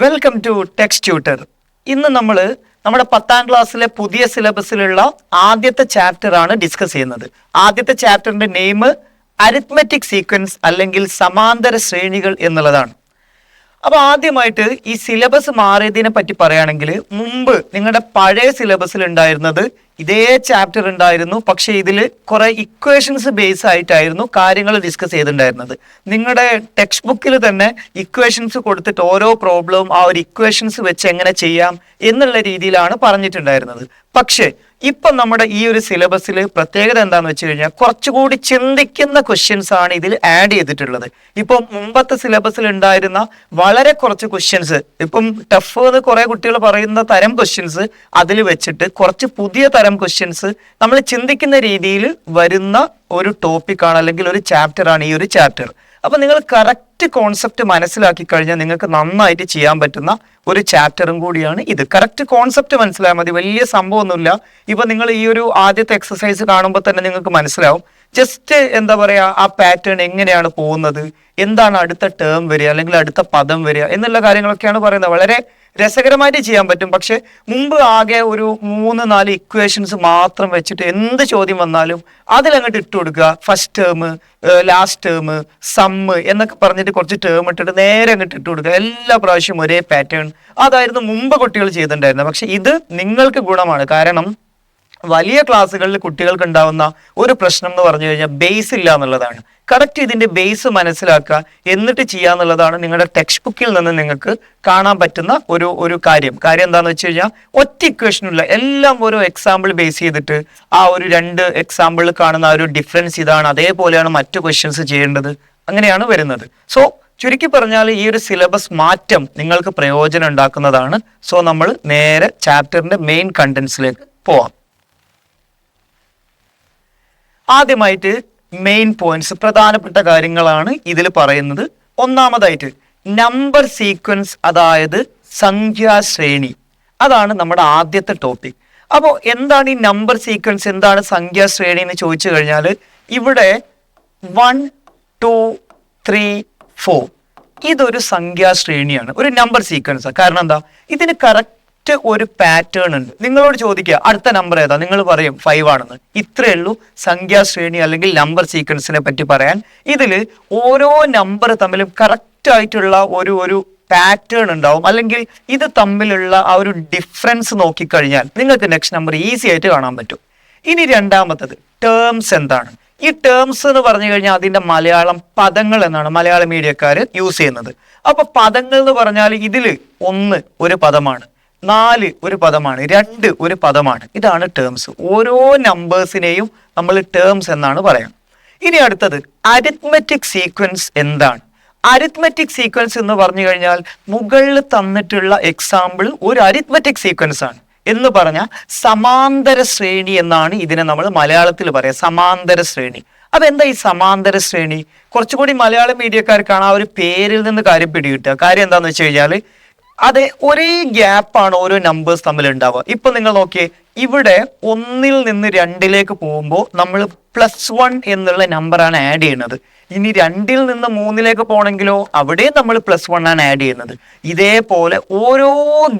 Welcome to Tex tutor ഇന്ന് നമ്മൾ നമ്മുടെ പത്താം ക്ലാസ്സിലെ പുതിയ സിലബസിലുള്ള ആദ്യത്തെ ചാപ്റ്റർ ആണ് ഡിസ്കസ് ചെയ്യുന്നത്. ആദ്യത്തെ ചാപ്റ്ററിന്റെ നെയിം അരിത്മെറ്റിക് സീക്വൻസ് അല്ലെങ്കിൽ സമാന്തര ശ്രേണികൾ എന്നുള്ളതാണ്. അപ്പൊ ആദ്യമായിട്ട് ഈ സിലബസ് മാറിയതിനെ പറ്റി പറയുകയാണെങ്കിൽ മുമ്പ് നിങ്ങളുടെ പഴയ സിലബസിൽ ഉണ്ടായിരുന്നത് ഇതേ ചാപ്റ്റർ ഉണ്ടായിരുന്നു. പക്ഷേ ഇതിൽ കുറെ ഇക്വേഷൻസ് ബേസ് ആയിട്ടായിരുന്നു കാര്യങ്ങൾ ഡിസ്കസ് ചെയ്തിട്ടുണ്ടായിരുന്നത്. നിങ്ങളുടെ ടെക്സ്റ്റ് ബുക്കിൽ തന്നെ ഇക്വേഷൻസ് കൊടുത്തിട്ട് ഓരോ പ്രോബ്ലവും ആ ഒരു ഇക്വേഷൻസ് വെച്ച് എങ്ങനെ ചെയ്യാം എന്നുള്ള രീതിയിലാണ് പറഞ്ഞിട്ടുണ്ടായിരുന്നത്. പക്ഷേ ഇപ്പൊ നമ്മുടെ ഈ ഒരു സിലബസിൽ പ്രത്യേകത എന്താന്ന് വെച്ച് കഴിഞ്ഞാൽ കുറച്ചുകൂടി ചിന്തിക്കുന്ന ക്വസ്റ്റ്യൻസ് ആണ് ഇതിൽ ആഡ് ചെയ്തിട്ടുള്ളത്. ഇപ്പം മുമ്പത്തെ സിലബസിൽ ഉണ്ടായിരുന്ന വളരെ കുറച്ച് ക്വസ്റ്റ്യൻസ് ഇപ്പം ടഫ് എന്ന് കുറെ കുട്ടികൾ പറയുന്ന തരം ക്വസ്റ്റ്യൻസ് അതിൽ വെച്ചിട്ട് കുറച്ച് പുതിയ തരം ക്വസ്റ്റ്യൻസ് നമ്മൾ ചിന്തിക്കുന്ന രീതിയിൽ വരുന്ന ഒരു ടോപ്പിക്കാണ് അല്ലെങ്കിൽ ഒരു ചാപ്റ്റർ ആണ് ഈ ഒരു ചാപ്റ്റർ അപ്പൊ നിങ്ങൾ കറക്റ്റ് കോൺസെപ്റ്റ് മനസ്സിലാക്കി കഴിഞ്ഞാൽ നിങ്ങൾക്ക് നന്നായിട്ട് ചെയ്യാൻ പറ്റുന്ന ഒരു ചാപ്റ്ററും കൂടിയാണ് ഇത്. കറക്റ്റ് കോൺസെപ്റ്റ് മനസ്സിലായാൽ മതി. വലിയ സംഭവമൊന്നുമില്ല. ഇപ്പൊ നിങ്ങൾ ഈ ഒരു ആദ്യത്തെ എക്സസൈസ് കാണുമ്പോൾ തന്നെ നിങ്ങൾക്ക് മനസ്സിലാവും. ജസ്റ്റ് എന്താ പറയാ ആ പാറ്റേൺ എങ്ങനെയാണ് പോകുന്നത്? എന്താണ് അടുത്ത ടേം വരിക അല്ലെങ്കിൽ അടുത്ത പദം വരിക എന്നുള്ള കാര്യങ്ങളൊക്കെയാണ് പറയുന്നത്. വളരെ രസകരമായിട്ട് ചെയ്യാൻ പറ്റും. പക്ഷെ മുമ്പ് ആകെ ഒരു മൂന്ന് നാല് ഇക്വേഷൻസ് മാത്രം വെച്ചിട്ട് എന്ത് ചോദ്യം വന്നാലും അതിലങ്ങോട്ട് ഇട്ട് കൊടുക്കുക. First term last term sum എന്നൊക്കെ പറഞ്ഞിട്ട് കുറച്ച് ടേം ഇട്ടിട്ട് നേരെ അങ്ങോട്ട് ഇട്ട് കൊടുക്കുക. എല്ലാ പ്രാവശ്യവും ഒരേ പാറ്റേൺ അതായിരുന്നു മുമ്പ് കുട്ടികൾ ചെയ്തിട്ടുണ്ടായിരുന്നത്. പക്ഷെ ഇത് നിങ്ങൾക്ക് ഗുണമാണ്. കാരണം വലിയ ക്ലാസ്സുകളിൽ കുട്ടികൾക്ക് ഉണ്ടാവുന്ന ഒരു പ്രശ്നം എന്ന് പറഞ്ഞു കഴിഞ്ഞാൽ ബേസ് ഇല്ല എന്നുള്ളതാണ്. കറക്റ്റ് ഇതിന്റെ ബേസ് മനസ്സിലാക്കുക എന്നിട്ട് ചെയ്യാന്നുള്ളതാണ് നിങ്ങളുടെ ടെക്സ്റ്റ് ബുക്കിൽ നിന്ന് നിങ്ങൾക്ക് കാണാൻ പറ്റുന്ന ഒരു ഒരു കാര്യം. കാര്യം എന്താണെന്ന് വെച്ച് കഴിഞ്ഞാൽ ഒറ്റ ഇക്വേഷനുള്ള എല്ലാം ഓരോ എക്സാമ്പിൾ ബേസ് ചെയ്തിട്ട് ആ ഒരു രണ്ട് എക്സാമ്പിളിൽ കാണുന്ന ആ ഒരു ഡിഫറൻസ് ഇതാണ്. അതേപോലെയാണ് മറ്റു ക്വസ്റ്റ്യൻസ് ചെയ്യേണ്ടത്. അങ്ങനെയാണ് വരുന്നത്. സോ ചുരുക്കി പറഞ്ഞാൽ ഈ ഒരു സിലബസ് മാറ്റം നിങ്ങൾക്ക് പ്രയോജനം ഉണ്ടാക്കുന്നതാണ്. സോ നമ്മൾ നേരെ ചാപ്റ്ററിന്റെ മെയിൻ കണ്ടന്റ്സിലേക്ക് പോവാം. ആദ്യമായിട്ട് മെയിൻ പോയിന്റ്സ് പ്രധാനപ്പെട്ട കാര്യങ്ങളാണ് ഇതിൽ പറയുന്നത്. ഒന്നാമതായിട്ട് നമ്പർ സീക്വൻസ് അതായത് സംഖ്യാശ്രേണി അതാണ് നമ്മുടെ ആദ്യത്തെ ടോപ്പിക് അപ്പോൾ എന്താണ് ഈ നമ്പർ സീക്വൻസ് എന്താണ് സംഖ്യാശ്രേണി എന്ന് ചോദിച്ചു കഴിഞ്ഞാൽ ഇവിടെ വൺ ടു ത്രീ ഫോർ ഇതൊരു സംഖ്യാശ്രേണിയാണ് ഒരു നമ്പർ സീക്വൻസ് കാരണം എന്താ? ഇതിന് കറക്റ്റ് ഒരു പാറ്റേൺ ഉണ്ട്. നിങ്ങളോട് ചോദിക്കുക അടുത്ത നമ്പർ ഏതാ? നിങ്ങൾ പറയും ഫൈവ് ആണെന്ന്. ഇത്രയേ ഉള്ളൂ സംഖ്യാശ്രേണി അല്ലെങ്കിൽ നമ്പർ സീക്വൻസിനെ പറ്റി പറയാൻ. ഇതിൽ ഓരോ നമ്പർ തമ്മിലും കറക്റ്റ് ആയിട്ടുള്ള ഒരു ഒരു പാറ്റേൺ ഉണ്ടാവും. അല്ലെങ്കിൽ ഇത് തമ്മിലുള്ള ആ ഒരു ഡിഫറൻസ് നോക്കിക്കഴിഞ്ഞാൽ നിങ്ങൾക്ക് നെക്സ്റ്റ് നമ്പർ ഈസി ആയിട്ട് കാണാൻ പറ്റും. ഇനി രണ്ടാമത്തത് ടേംസ് എന്താണ്? ഈ ടേംസ് എന്ന് പറഞ്ഞു കഴിഞ്ഞാൽ അതിന്റെ മലയാളം പദങ്ങൾ എന്നാണ് മലയാള മീഡിയക്കാർ യൂസ് ചെയ്യുന്നത്. അപ്പൊ പദങ്ങൾ എന്ന് പറഞ്ഞാൽ ഇതിൽ ഒന്ന് ഒരു പദമാണ്. നാല് ഒരു പദമാണ് രണ്ട് ഒരു പദമാണ്. ഇതാണ് ടേംസ് ഓരോ നമ്പേഴ്സിനെയും നമ്മൾ ടേംസ് എന്നാണ് പറയാം ഇനി അടുത്തത് അരിത്മെറ്റിക് സീക്വൻസ് എന്താണ്? അരിത്മെറ്റിക് സീക്വൻസ് എന്ന് പറഞ്ഞു കഴിഞ്ഞാൽ മുകളിൽ തന്നിട്ടുള്ള എക്സാമ്പിൾ ഒരു അരിത്മെറ്റിക് സീക്വൻസ് ആണ്. എന്ന് പറഞ്ഞാൽ സമാന്തര ശ്രേണി എന്നാണ് ഇതിനെ നമ്മൾ മലയാളത്തിൽ പറയാം സമാന്തര ശ്രേണി. അപ്പൊ എന്താ ഈ സമാന്തര ശ്രേണി? കുറച്ചുകൂടി മലയാള മീഡിയക്കാർക്കാണ് ആ ഒരു പേരിൽ നിന്ന് കാര്യം പിടികിട്ടുക. കാര്യം എന്താണെന്ന് വെച്ച് കഴിഞ്ഞാൽ അതെ ഒരേ ഗ്യാപ്പാണ് ഓരോ നമ്പേഴ്സ് തമ്മിൽ ഉണ്ടാവുക ഇപ്പൊ നിങ്ങൾ നോക്കിയേ ഇവിടെ ഒന്നിൽ നിന്ന് രണ്ടിലേക്ക് പോകുമ്പോൾ നമ്മൾ പ്ലസ് വൺ എന്നുള്ള നമ്പറാണ് ആഡ് ചെയ്യുന്നത്. ഇനി രണ്ടിൽ നിന്ന് മൂന്നിലേക്ക് പോകണമെങ്കിലോ അവിടെ നമ്മൾ പ്ലസ് വൺ ആണ് ആഡ് ചെയ്യുന്നത്. ഇതേപോലെ ഓരോ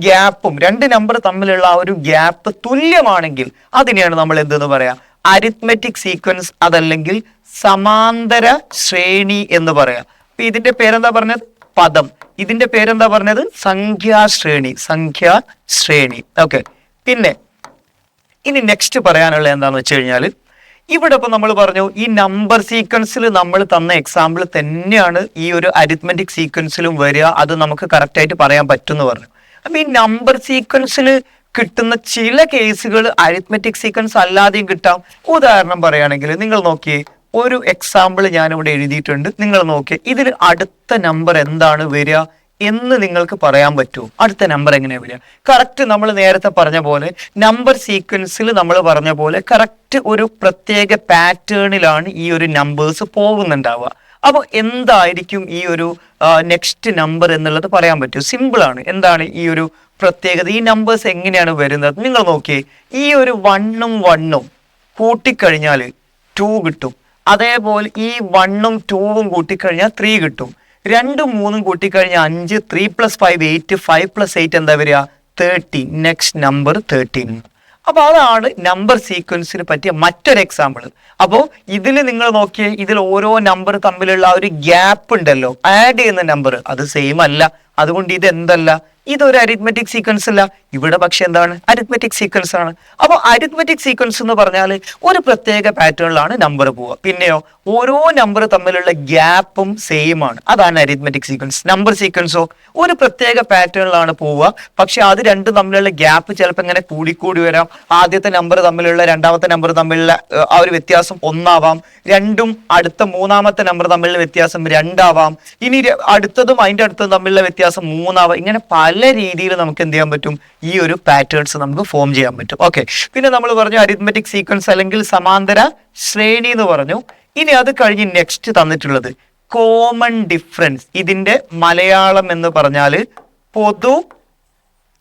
ഗ്യാപ്പും രണ്ട് നമ്പർ തമ്മിലുള്ള ആ ഒരു ഗ്യാപ്പ് തുല്യമാണെങ്കിൽ അതിനെയാണ് നമ്മൾ എന്തെന്ന് പറയാം? അരിത്മെറ്റിക് സീക്വൻസ് അതല്ലെങ്കിൽ സമാന്തര ശ്രേണി എന്ന് പറയാം. ഇതിന്റെ പേരെന്താ പറഞ്ഞത്? പദം. ഇതിന്റെ പേരെന്താ പറഞ്ഞത്? സംഖ്യാശ്രേണി സംഖ്യാശ്രേണി ഓക്കെ പിന്നെ ഇനി നെക്സ്റ്റ് പറയാനുള്ള എന്താന്ന് വെച്ച് കഴിഞ്ഞാൽ ഇവിടെ ഇപ്പൊ നമ്മൾ പറഞ്ഞു ഈ നമ്പർ സീക്വൻസിൽ നമ്മൾ തന്ന എക്സാമ്പിൾ തന്നെയാണ് ഈ ഒരു അരിത്മെറ്റിക് സീക്വൻസിലും വരിക അത് നമുക്ക് കറക്റ്റ് ആയിട്ട് പറയാൻ പറ്റും എന്ന് പറഞ്ഞു. അപ്പൊ ഈ നമ്പർ സീക്വൻസിൽ കിട്ടുന്ന ചില കേസുകൾ അരിത്മെറ്റിക് സീക്വൻസ് അല്ലാതെയും കിട്ടാം. ഉദാഹരണം പറയുകയാണെങ്കിൽ നിങ്ങൾ നോക്കിയേ ഒരു എക്സാമ്പിൾ ഞാനിവിടെ എഴുതിയിട്ടുണ്ട്. നിങ്ങൾ നോക്കിയേ. ഇതിൽ അടുത്ത നമ്പർ എന്താണ് വരിക എന്ന് നിങ്ങൾക്ക് പറയാൻ പറ്റുമോ അടുത്ത നമ്പർ എങ്ങനെയാണ് വരിക? കറക്റ്റ് നമ്മൾ നേരത്തെ പറഞ്ഞ പോലെ നമ്പർ സീക്വൻസിൽ നമ്മൾ പറഞ്ഞ പോലെ കറക്റ്റ് ഒരു പ്രത്യേക പാറ്റേണിലാണ് ഈ ഒരു നമ്പേഴ്സ് പോകുന്നുണ്ടാവുക. അപ്പോൾ എന്തായിരിക്കും ഈ ഒരു നെക്സ്റ്റ് നമ്പർ എന്നുള്ളത് പറയാൻ പറ്റും സിമ്പിൾ ആണ്. എന്താണ് ഈ ഒരു പ്രത്യേകത? ഈ നമ്പേഴ്സ് എങ്ങനെയാണ് വരുന്നത്? നിങ്ങൾ നോക്കിയേ. ഈ ഒരു വണ്ണും വണ്ണും കൂട്ടിക്കഴിഞ്ഞാൽ ടു കിട്ടും. അതേപോലെ ഈ വണ്ണും ടൂവും കൂട്ടിക്കഴിഞ്ഞാൽ ത്രീ കിട്ടും. രണ്ടും മൂന്നും കൂട്ടിക്കഴിഞ്ഞാൽ അഞ്ച് three plus five eight five plus eight എന്താ വരിക? തേർട്ടീൻ നെക്സ്റ്റ് നമ്പർ തേർട്ടീൻ അപ്പോൾ അതാണ് നമ്പർ സീക്വൻസിന് പറ്റിയ മറ്റൊരു എക്സാമ്പിൾ അപ്പോൾ ഇതിൽ നിങ്ങൾ നോക്കിയേ ഇതിൽ ഓരോ നമ്പർ തമ്മിലുള്ള ഒരു ഗ്യാപ്പ് ഉണ്ടല്ലോ. ആഡ് ചെയ്യുന്ന നമ്പർ അത് സെയിം അല്ല. അതുകൊണ്ട് ഇത് എന്തല്ല ഇതൊരു അരിത്മെറ്റിക് സീക്വൻസ് അല്ല. ഇവിടെ പക്ഷെ എന്താണ്? അരിത്മെറ്റിക് സീക്വൻസ് ആണ്. അപ്പോൾ അരിത്മെറ്റിക് സീക്വൻസ് എന്ന് പറഞ്ഞാൽ ഒരു പ്രത്യേക പാറ്റേണിലാണ് നമ്പർ പോവുക. പിന്നെയോ ഓരോ നമ്പർ തമ്മിലുള്ള ഗ്യാപ്പും സെയിം ആണ്. അതാണ് അരിത്മെറ്റിക് സീക്വൻസ് നമ്പർ സീക്വൻസോ ഒരു പ്രത്യേക പാറ്റേണിലാണ് പോവുക. പക്ഷെ അത് രണ്ടും തമ്മിലുള്ള ഗ്യാപ്പ് ചിലപ്പോൾ ഇങ്ങനെ കൂടിക്കൂടി വരാം. ആദ്യത്തെ നമ്പർ തമ്മിലുള്ള രണ്ടാമത്തെ നമ്പർ തമ്മിലുള്ള ആ ഒരു വ്യത്യാസം ഒന്നാവാം. രണ്ടും അടുത്ത മൂന്നാമത്തെ നമ്പർ തമ്മിലുള്ള വ്യത്യാസം രണ്ടാവാം. ഇനി അടുത്തതും അതിന്റെ അടുത്തതും തമ്മിലുള്ള വ്യത്യാസം മൂന്നാവാം ഇങ്ങനെ പല രീതിയിൽ നമുക്ക് എന്ത് ചെയ്യാൻ പറ്റും? ഈ ഒരു പാറ്റേൺസ് നമുക്ക് ഫോം ചെയ്യാൻ പറ്റും. ഓക്കെ പിന്നെ നമ്മൾ പറഞ്ഞു അരിത്മെറ്റിക് സീക്വൻസ് അല്ലെങ്കിൽ സമാന്തര ശ്രേണി എന്ന് പറഞ്ഞു. ഇനി അത് കഴിഞ്ഞ് നെക്സ്റ്റ് തന്നിട്ടുള്ളത് കോമൺ ഡിഫറൻസ് ഇതിന്റെ മലയാളം എന്ന് പറഞ്ഞാൽ പൊതു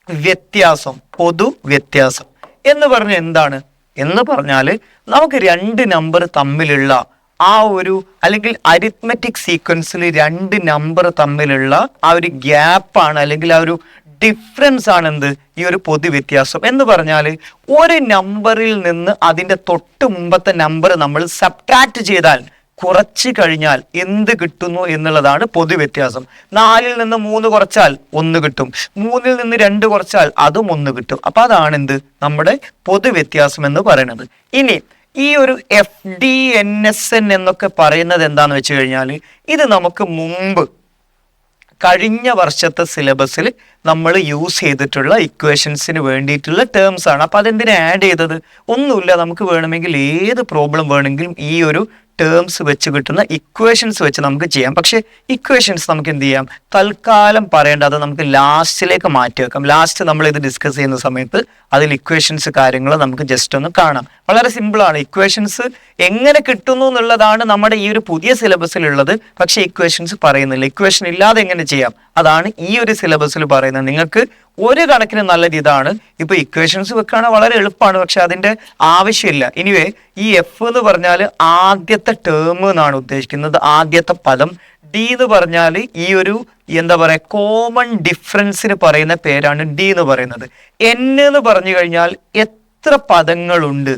വ്യത്യാസം പൊതു വ്യത്യാസം. എന്ന് പറഞ്ഞ എന്താണ്? എന്ന് പറഞ്ഞാൽ നമുക്ക് രണ്ട് നമ്പർ തമ്മിലുള്ള ആ ഒരു അല്ലെങ്കിൽ അരിത്മെറ്റിക് സീക്വൻസിൽ രണ്ട് നമ്പർ തമ്മിലുള്ള ആ ഒരു ഗ്യാപ്പാണ് അല്ലെങ്കിൽ ആ ഒരു ഡിഫറൻസ് ആണ് എന്ത്? ഈ ഒരു പൊതു വ്യത്യാസം. എന്ന് പറഞ്ഞാൽ ഒരു നമ്പറിൽ നിന്ന് അതിന്റെ തൊട്ട് മുമ്പത്തെ നമ്പർ നമ്മൾ സബ്ട്രാക്ട് ചെയ്താൽ കുറച്ച് കഴിഞ്ഞാൽ എന്ത് കിട്ടുന്നു എന്നുള്ളതാണ് പൊതു വ്യത്യാസം. നാലിൽ നിന്ന് മൂന്ന് കുറച്ചാൽ ഒന്ന് കിട്ടും. മൂന്നിൽ നിന്ന് രണ്ട് കുറച്ചാൽ അതും ഒന്ന് കിട്ടും. അപ്പം അതാണ് എന്ത്? നമ്മുടെ പൊതു വ്യത്യാസം എന്ന് പറയുന്നത്. ഇനി ഈ ഒരു F D N S N എന്നൊക്കെ പറയുന്നത് എന്താന്ന് വെച്ച് കഴിഞ്ഞാൽ ഇത് നമുക്ക് മുമ്പ് കഴിഞ്ഞ വർഷത്തെ സിലബസിൽ നമ്മൾ യൂസ് ചെയ്തിട്ടുള്ള ഇക്വേഷൻസിന് വേണ്ടിയിട്ടുള്ള ടേംസ് ആണ്. അപ്പോൾ അതെന്തിനാ ആഡ് ചെയ്തത്? ഒന്നുമില്ല. നമുക്ക് വേണമെങ്കിൽ ഏത് പ്രോബ്ലം വേണമെങ്കിലും ഈ ഒരു ടേംസ് വെച്ച് കിട്ടുന്ന ഇക്വേഷൻസ് വെച്ച് നമുക്ക് ചെയ്യാം. പക്ഷേ ഇക്വേഷൻസ് നമുക്ക് എന്ത് ചെയ്യാം? തൽക്കാലം പറയേണ്ട അത് നമുക്ക് ലാസ്റ്റിലേക്ക് മാറ്റി വെക്കാം. ലാസ്റ്റ് നമ്മൾ ഇത് ഡിസ്കസ് ചെയ്യുന്ന സമയത്ത് അതിൽ ഇക്വേഷൻസ് കാര്യങ്ങൾ നമുക്ക് ജസ്റ്റ് ഒന്ന് കാണാം. വളരെ സിമ്പിളാണ് ഇക്വേഷൻസ് എങ്ങനെ കിട്ടുന്നു എന്നുള്ളതാണ് നമ്മുടെ ഈ ഒരു പുതിയ സിലബസിലുള്ളത് പക്ഷേ ഇക്വേഷൻസ് പറയുന്നില്ല. ഇക്വേഷൻ ഇല്ലാതെ എങ്ങനെ ചെയ്യാം? അതാണ് ഈ ഒരു സിലബസിൽ പറയുന്നത്. നിങ്ങൾക്ക് ഒരു കണക്കിന് നല്ലത് ഇതാണ്. ഇപ്പൊ ഇക്വേഷൻസ് വെക്കുകയാണെങ്കിൽ വളരെ എളുപ്പമാണ് പക്ഷെ അതിന്റെ ആവശ്യമില്ല. ഇനിവേ ഈ എഫ് എന്ന് പറഞ്ഞാൽ ആദ്യത്തെ ടേം എന്നാണ് ഉദ്ദേശിക്കുന്നത്? ആദ്യത്തെ പദം ഡി എന്ന് പറഞ്ഞാൽ ഈ ഒരു എന്താ പറയുക കോമൺ ഡിഫറൻസിന് പറയുന്ന പേരാണ് ഡി എന്ന് പറയുന്നത്. എൻ എന്ന് പറഞ്ഞു കഴിഞ്ഞാൽ എത്ര പദങ്ങളുണ്ട്?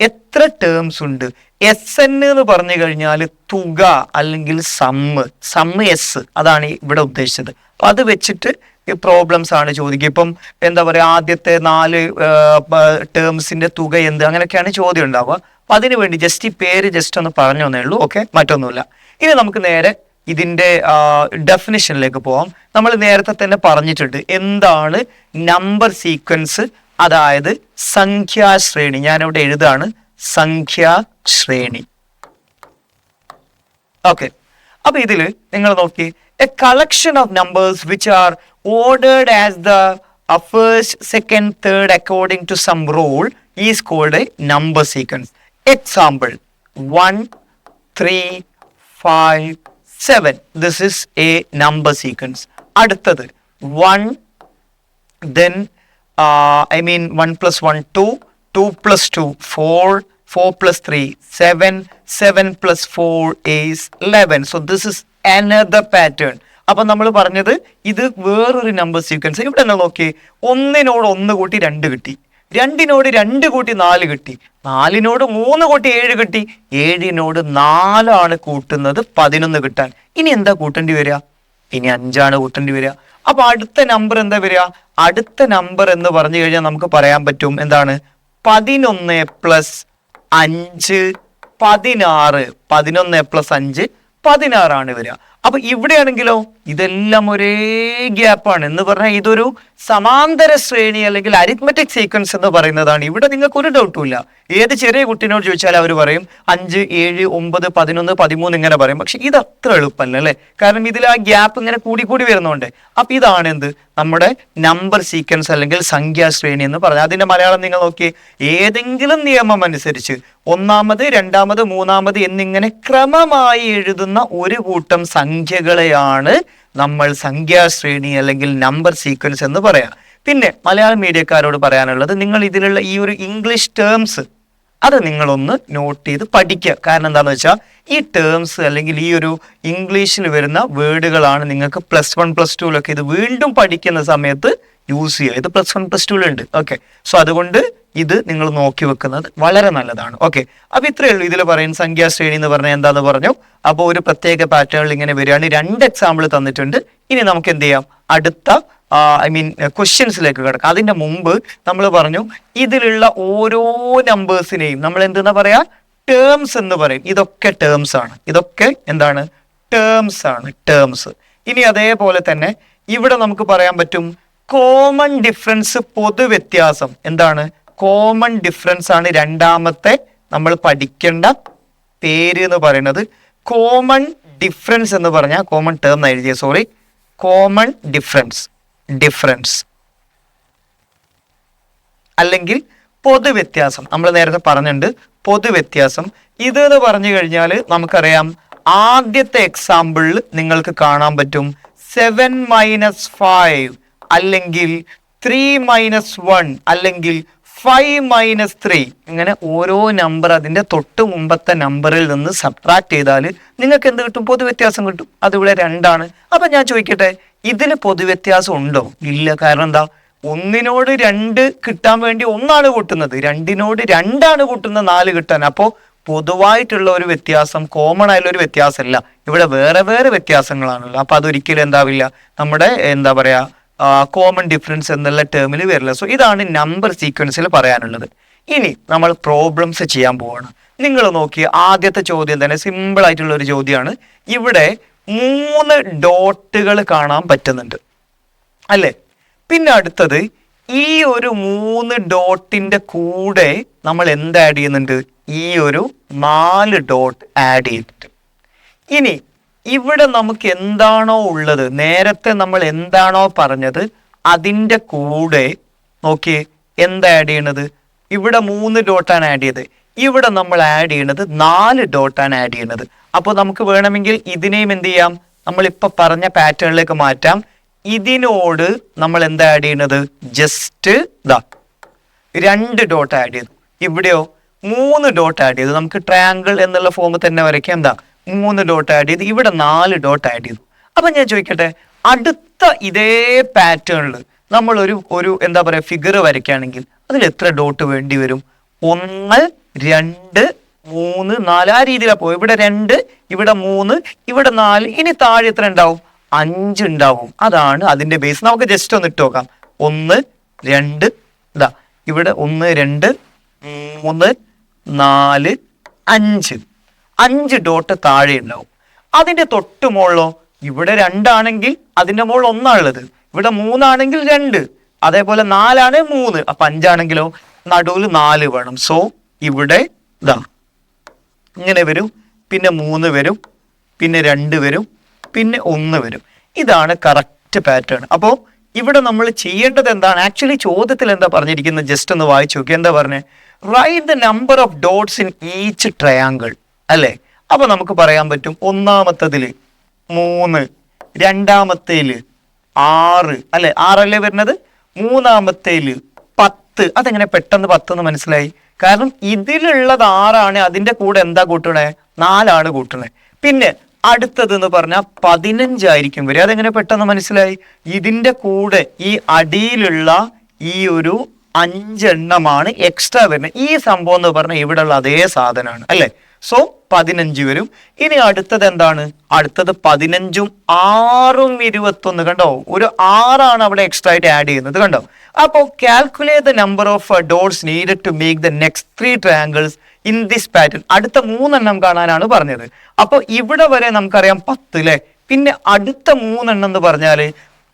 എത്ര ടേംസ് ഉണ്ട്? എസ് എൻ എന്ന് പറഞ്ഞു കഴിഞ്ഞാൽ തുക അല്ലെങ്കിൽ സമ്മ് സമ്മ് എസ് അതാണ് ഇവിടെ ഉദ്ദേശിച്ചത്. അപ്പം അത് വെച്ചിട്ട് പ്രോബ്ലംസ് ആണ് ചോദിക്കുക. ഇപ്പം എന്താ പറയുക ആദ്യത്തെ നാല് ടേംസിന്റെ തുക എന്ത് അങ്ങനെയൊക്കെയാണ് ചോദ്യം ഉണ്ടാവുക. അപ്പൊ അതിനു വേണ്ടി ജസ്റ്റ് ഈ പേര് ജസ്റ്റ് ഒന്ന് പറഞ്ഞു തന്നേ ഉള്ളൂ ഓക്കെ മറ്റൊന്നുമില്ല. ഇനി നമുക്ക് നേരെ ഇതിന്റെ ഡെഫിനിഷനിലേക്ക് പോവാം. നമ്മൾ നേരത്തെ തന്നെ പറഞ്ഞിട്ടുണ്ട് എന്താണ് നമ്പർ സീക്വൻസ് അതായത് സംഖ്യാശ്രേണി ഞാനിവിടെ എഴുതാണ് സംഖ്യാശ്രേണി ഓക്കെ അപ്പൊ ഇതിൽ നിങ്ങൾ നോക്കി a collection of numbers which are ordered as the first second third according to some rule is called a number sequence example one three five seven this is a number sequence അടുത്തത്. One uh, I mean 1 plus 1 2 2 plus 2 4 4 plus 3 7 7 plus 4 is 11 so this is another pattern. അപ്പൊ നമ്മൾ പറഞ്ഞത് ഇത് വേറൊരു number sequence ഇവിടെ നിങ്ങൾ നോക്കി ഒന്നിനോട് ഒന്ന് കൂട്ടി രണ്ട് കിട്ടി. രണ്ടിനോട് രണ്ട് കൂട്ടി നാല് കിട്ടി. നാലിനോട് മൂന്ന് കൂട്ടി ഏഴ് കിട്ടി. ഏഴിനോട് നാലാണ് കൂട്ടുന്നത് പതിനൊന്ന് കിട്ടാൻ. ഇനി എന്താ കൂട്ടേണ്ടി വരിക? ഇനി അഞ്ചാണ് കൂട്ടേണ്ടി വരിക. അപ്പൊ അടുത്ത നമ്പർ എന്താ വരിക? അടുത്ത നമ്പർ എന്ന് പറഞ്ഞു കഴിഞ്ഞാൽ നമുക്ക് പറയാൻ പറ്റും എന്താണ്? പതിനൊന്ന് പ്ലസ് അഞ്ച് പതിനാറ്. പതിനൊന്ന് പ്ലസ് അഞ്ച് പതിനാറാണ് വരിക. അപ്പൊ ഇവിടെയാണെങ്കിലോ? ഇതെല്ലാം ഒരേ ഗ്യാപ്പാണ്. എന്ന് പറഞ്ഞാൽ ഇതൊരു സമാന്തര ശ്രേണി അല്ലെങ്കിൽ അരിത്മെറ്റിക് സീക്വൻസ് എന്ന് പറയുന്നതാണ്. ഇവിടെ നിങ്ങൾക്ക് ഒരു ഡൗട്ടും ഇല്ല. ഏത് ചെറിയ കുട്ടീനോട് ചോദിച്ചാൽ അവർ പറയും അഞ്ച് ഏഴ് ഒമ്പത് പതിനൊന്ന് പതിമൂന്ന് ഇങ്ങനെ പറയും. പക്ഷെ ഇത് അത്ര എളുപ്പമല്ല അല്ലേ? കാരണം ഇതിൽ ആ ഗ്യാപ്പ് ഇങ്ങനെ കൂടി കൂടി വരുന്നുണ്ട്. അപ്പൊ ഇതാണ് എന്ത്? നമ്മുടെ നമ്പർ സീക്വൻസ് അല്ലെങ്കിൽ സംഖ്യാശ്രേണി എന്ന് പറഞ്ഞാൽ. അതിന്റെ മലയാളം നിങ്ങൾ നോക്കി ഏതെങ്കിലും നിയമം അനുസരിച്ച് ഒന്നാമത് രണ്ടാമത് മൂന്നാമത് എന്നിങ്ങനെ ക്രമമായി എഴുതുന്ന ഒരു കൂട്ടം സംഖ്യകളെയാണ് നമ്മൾ സംഖ്യാശ്രേണി അല്ലെങ്കിൽ നമ്പർ സീക്വൻസ് എന്ന് പറയാം. പിന്നെ മലയാളം മീഡിയക്കാരോട് പറയാനുള്ളത് നിങ്ങൾ ഇതിലുള്ള ഈ ഒരു ഇംഗ്ലീഷ് ടേംസ് അത് നിങ്ങളൊന്ന് നോട്ട് ചെയ്ത് പഠിക്കുക. കാരണം എന്താണെന്ന് വെച്ചാൽ ഈ ടേംസ് അല്ലെങ്കിൽ ഈ ഒരു ഇംഗ്ലീഷിൽ വരുന്ന വേർഡുകളാണ് നിങ്ങൾക്ക് പ്ലസ് വൺ പ്ലസ് ടുവിലൊക്കെ ഇത് വീണ്ടും പഠിക്കുന്ന സമയത്ത് യൂസ് ചെയ്യുക. ഇത് പ്ലസ് വൺ പ്ലസ് ടുവിലുണ്ട് ഓക്കെ സോ അതുകൊണ്ട് ഇത് നിങ്ങൾ നോക്കി വെക്കുന്നത് വളരെ നല്ലതാണ്. ഓക്കെ അപ്പൊ ഇത്രയേ ഉള്ളൂ. ഇതിൽ പറയുന്ന സംഖ്യാശ്രേണി എന്ന് പറഞ്ഞാൽ എന്താന്ന് പറഞ്ഞു? അപ്പോൾ ഒരു പ്രത്യേക പാറ്റേണിൽ ഇങ്ങനെ വരികയാണ്. രണ്ട് എക്സാമ്പിൾ തന്നിട്ടുണ്ട്. ഇനി നമുക്ക് എന്ത് ചെയ്യാം? അടുത്ത ഐ മീൻ ക്വസ്റ്റ്യൻസിലേക്ക് കിടക്കാം. അതിന്റെ മുമ്പ് നമ്മൾ പറഞ്ഞു ഇതിലുള്ള ഓരോ നമ്പേഴ്സിനെയും നമ്മൾ എന്തെന്നാ പറയാ? ടേംസ് എന്ന് പറയും. ഇതൊക്കെ ടേംസ് ആണ്. ഇതൊക്കെ എന്താണ്? ടേംസ് ആണ്. ടേംസ് ഇനി അതേപോലെ തന്നെ ഇവിടെ നമുക്ക് പറയാൻ പറ്റും കോമൺ ഡിഫറൻസ് പൊതുവ്യത്യാസം. എന്താണ്? കോമൺ ഡിഫറൻസ് ആണ് രണ്ടാമത്തെ നമ്മൾ പഠിക്കേണ്ട പേര് എന്ന് പറയുന്നത്. കോമൺ ഡിഫറൻസ് എന്ന് പറഞ്ഞാൽ കോമൺ ടേം എഴുതിയ സോറി കോമൺ ഡിഫറൻസ് ഡിഫറൻസ് അല്ലെങ്കിൽ പൊതുവ്യത്യാസം. നമ്മൾ നേരത്തെ പറഞ്ഞിട്ടുണ്ട് പൊതുവ്യത്യാസം. ഇത് എന്ന് പറഞ്ഞു കഴിഞ്ഞാൽ നമുക്കറിയാം ആദ്യത്തെ എക്സാമ്പിളിൽ നിങ്ങൾക്ക് കാണാൻ പറ്റും സെവൻ മൈനസ് ഫൈവ് അല്ലെങ്കിൽ ത്രീ മൈനസ് വൺ അല്ലെങ്കിൽ ഫൈവ് മൈനസ് ത്രീ ഇങ്ങനെ ഓരോ നമ്പർ അതിന്റെ തൊട്ട് മുമ്പത്തെ നമ്പറിൽ നിന്ന് സബ്ട്രാക്ട് ചെയ്താൽ നിങ്ങൾക്ക് എന്ത് കിട്ടും? പൊതുവ്യത്യാസം കിട്ടും. അതിവിടെ രണ്ടാണ്. അപ്പം ഞാൻ ചോദിക്കട്ടെ ഇതിന് പൊതുവ്യത്യാസം ഉണ്ടോ? ഇല്ല. കാരണം എന്താ? ഒന്നിനോട് രണ്ട് കിട്ടാൻ വേണ്ടി ഒന്നാണ് കൂട്ടുന്നത്. രണ്ടിനോട് രണ്ടാണ് കൂട്ടുന്നത് നാല് കിട്ടാൻ. അപ്പോൾ പൊതുവായിട്ടുള്ള ഒരു വ്യത്യാസം കോമൺ ആയുള്ള ഒരു വ്യത്യാസമല്ല. ഇവിടെ വേറെ വേറെ വ്യത്യാസങ്ങളാണല്ലോ. അപ്പം അതൊരിക്കലും എന്താവില്ല. നമ്മുടെ എന്താ പറയാ കോമൺ ഡിഫറൻസ് എന്നുള്ള ടേമിൽ വരില്ല. സോ ഇതാണ് നമ്പർ സീക്വൻസിൽ പറയാനുള്ളത്. ഇനി നമ്മൾ പ്രോബ്ലംസ് ചെയ്യാൻ പോവാണ്. നിങ്ങൾ നോക്കി ആദ്യത്തെ ചോദ്യം തന്നെ സിമ്പിൾ ആയിട്ടുള്ള ഒരു ചോദ്യമാണ്. ഇവിടെ മൂന്ന് ഡോട്ടുകൾ കാണാൻ പറ്റുന്നുണ്ട്. അല്ലേ? പിന്നെ അടുത്തത് ഈ ഒരു മൂന്ന് ഡോട്ടിന്റെ കൂടെ നമ്മൾ എന്ത് ആഡ് ചെയ്യുന്നുണ്ട്? ഈ ഒരു നാല് ഡോട്ട് ആഡ് ചെയ്തിട്ട്. ഇനി ഇവിടെ നമുക്ക് എന്താണോ ഉള്ളത്? നേരത്തെ നമ്മൾ എന്താണോ പറഞ്ഞത് അതിന്റെ കൂടെ നോക്കിയേ എന്താ ആഡ് ചെയ്യണത്? ഇവിടെ മൂന്ന് ഡോട്ടാണ് ആഡ് ചെയ്തത്. ഇവിടെ നമ്മൾ ആഡ് ചെയ്യണത് നാല് ഡോട്ടാണ് ആഡ് ചെയ്യണത്. അപ്പോൾ നമുക്ക് വേണമെങ്കിൽ ഇതിനെയും എന്ത് ചെയ്യാം? നമ്മളിപ്പോൾ പറഞ്ഞ പാറ്റേണിലേക്ക് മാറ്റാം. ഇതിനോട് നമ്മൾ എന്താ ആഡ് ചെയ്യണത്? ജസ്റ്റ് ഇതാ രണ്ട് ഡോട്ട് ആഡ് ചെയ്തു. ഇവിടെയോ? മൂന്ന് ഡോട്ട് ആഡ് ചെയ്തു. നമുക്ക് ട്രയാങ്കിൾ എന്നുള്ള ഫോം തന്നെ വരയ്ക്കാം. എന്താ മൂന്ന് ഡോട്ട് ആഡ് ചെയ്ത് ഇവിടെ നാല് ഡോട്ട് ആഡ് ചെയ്തു. അപ്പം ഞാൻ ചോദിക്കട്ടെ അടുത്ത ഇതേ പാറ്റേണിൽ നമ്മൾ ഒരു ഒരു എന്താ പറയുക ഫിഗർ വരയ്ക്കുകയാണെങ്കിൽ അതിൽ എത്ര ഡോട്ട് വേണ്ടി വരും? ഒന്ന് രണ്ട് മൂന്ന് നാല്. ആ രീതിയിലാണ് പോകും ഇവിടെ രണ്ട് ഇവിടെ മൂന്ന് ഇവിടെ നാല്. ഇനി താഴെ എത്ര ഉണ്ടാവും? അഞ്ച് ഉണ്ടാവും. അതാണ് അതിന്റെ ബേസ് നമുക്ക് ജസ്റ്റ് ഒന്ന് ഇട്ട് നോക്കാം. ഒന്ന് രണ്ട് ഇതാ. ഇവിടെ ഒന്ന് രണ്ട് മൂന്ന് നാല് അഞ്ച്. അഞ്ച് ഡോട്ട് താഴെ ഉണ്ടാവും. അതിന്റെ തൊട്ട് മുകളിലോ ഇവിടെ രണ്ടാണെങ്കിൽ അതിന്റെ മുകളിൽ ഒന്നാണുള്ളത്. ഇവിടെ മൂന്നാണെങ്കിൽ രണ്ട്. അതേപോലെ നാലാണ് മൂന്ന്. അപ്പൊ അഞ്ചാണെങ്കിലോ നടുവിൽ നാല് വേണം. സോ ഇവിടെ ഇതാ ഇങ്ങനെ വരും. പിന്നെ മൂന്ന് വരും. പിന്നെ രണ്ട് വരും. പിന്നെ ഒന്ന് വരും. ഇതാണ് കറക്റ്റ് പാറ്റേൺ അപ്പോൾ ഇവിടെ നമ്മൾ ചെയ്യേണ്ടത് എന്താണ്? ആക്ച്വലി ചോദ്യത്തിൽ എന്താ പറഞ്ഞിരിക്കുന്നത്? ജസ്റ്റ് ഒന്ന് വായിച്ചു നോക്കി. എന്താ പറഞ്ഞത് write the number of dots in each triangle അല്ലേ? അപ്പൊ നമുക്ക് പറയാൻ പറ്റും ഒന്നാമത്തതിൽ മൂന്ന് രണ്ടാമത്തേൽ ആറ് അല്ലെ? ആറല്ലേ വരുന്നത്? മൂന്നാമത്തേൽ പത്ത്. അതെങ്ങനെ പെട്ടെന്ന് പത്ത് എന്ന് മനസ്സിലായി? കാരണം ഇതിലുള്ളത് ആറാണ് അതിന്റെ കൂടെ എന്താ കൂട്ടണേ? നാലാണ് കൂട്ടണേ. പിന്നെ അടുത്തത് എന്ന് പറഞ്ഞാൽ പതിനഞ്ചായിരിക്കും വരെ അതെങ്ങനെ പെട്ടെന്ന് മനസ്സിലായി? ഇതിന്റെ കൂടെ ഈ അടിയിലുള്ള ഈ ഒരു അഞ്ചെണ്ണമാണ് എക്സ്ട്രാ വരുന്നത്. ഈ സംഭവം എന്ന് പറഞ്ഞാൽ ഇവിടെയുള്ള അതേ സാധനമാണ് അല്ലെ? സോ പതിനഞ്ച് വരും. ഇനി അടുത്തത് എന്താണ്? അടുത്തത് പതിനഞ്ചും ആറും ഇരുപത്തൊന്ന് കണ്ടോ? ഒരു ആറാണ് അവിടെ എക്സ്ട്രാ ആയിട്ട് ആഡ് ചെയ്യുന്നത് കണ്ടോ? അപ്പോൾ calculate the number of dots needed to make the next three triangles in this pattern അടുത്ത മൂന്നെണ്ണം കാണാനാണ് പറഞ്ഞത്. അപ്പോൾ ഇവിടെ വരെ നമുക്കറിയാം പത്ത് അല്ലേ പിന്നെ അടുത്ത മൂന്നെണ്ണം എന്ന് പറഞ്ഞാൽ